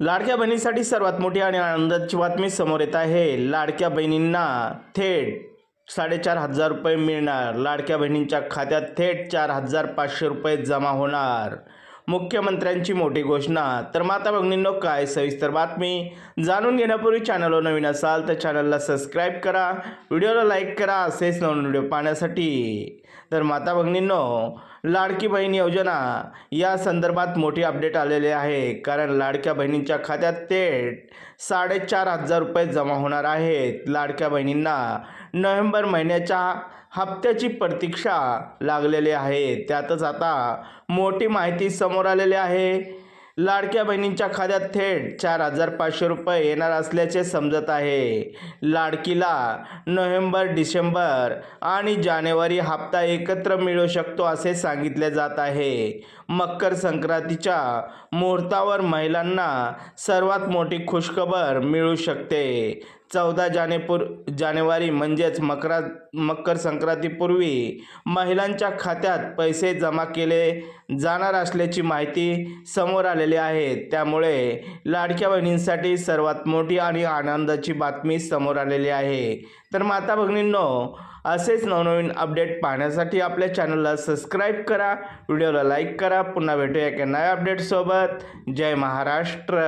लाडक्या बहिणीसाठी सर्वात मोठी आणि आनंदाची बातमी समोर येत आहे. लाडक्या बहिणींना थेट साडेचार हजार रुपये मिळणार. लाडक्या बहिणींच्या खात्यात थेट चार हजार पाचशे रुपये जमा होणार. मुख्यमंत्र्यांची मोठी घोषणा. तर माता भगिनींनो काय सविस्तर बातमी? जाणून घेण्यापूर्वी चॅनलवर नवीन असाल तर चॅनलला सबस्क्राईब करा. व्हिडिओला लाईक करा. असेच नवीन व्हिडिओ पाहण्यासाठी. तर माता भगिनींनो लाडकी बहीण योजना. या संदर्भात मोठी अपडेट आलेले आहे. कारण लाडक्या बहिणींच्या खात्यात थेट साडेचार हजार रुपये जमा होणार आहेत. लाडक्या बहिणींना नोव्हेंबर महिन्याच्या हप्त्याची प्रतीक्षा लागलेली आहे. त्यातच आता मोठी माहिती समोर आलेली आहे. लाडक्या बहिणींच्या खात्यात थेट चार हजार पाचशे रुपये येणार असल्याचे समजत आहे. लाडकीला नोव्हेंबर डिसेंबर आणि जानेवारी हप्ता एकत्र मिळू शकतो असे सांगितले जात आहे. मकर संक्रांतीच्या मुहूर्तावर महिलांना सर्वात मोठी खुशखबर मिळू शकते. चौदा जानेपूर जानेवारी म्हणजेच मकरा मकर संक्रांतीपूर्वी महिलांच्या खात्यात पैसे जमा केले जाणार असल्याची माहिती समोर आलेली आहे. त्यामुळे लाडक्या बहिणींसाठी सर्वात मोठी आणि आनंदाची बातमी समोर आलेली आहे. तर माता भगिनींनो असेच नवनवीन अपडेट पाहण्यासाठी आपल्या चॅनलला सबस्क्राईब करा व्हिडिओला लाईक करा. पुन्हा भेटूया एका नव्या अपडेटसोबत. जय महाराष्ट्र!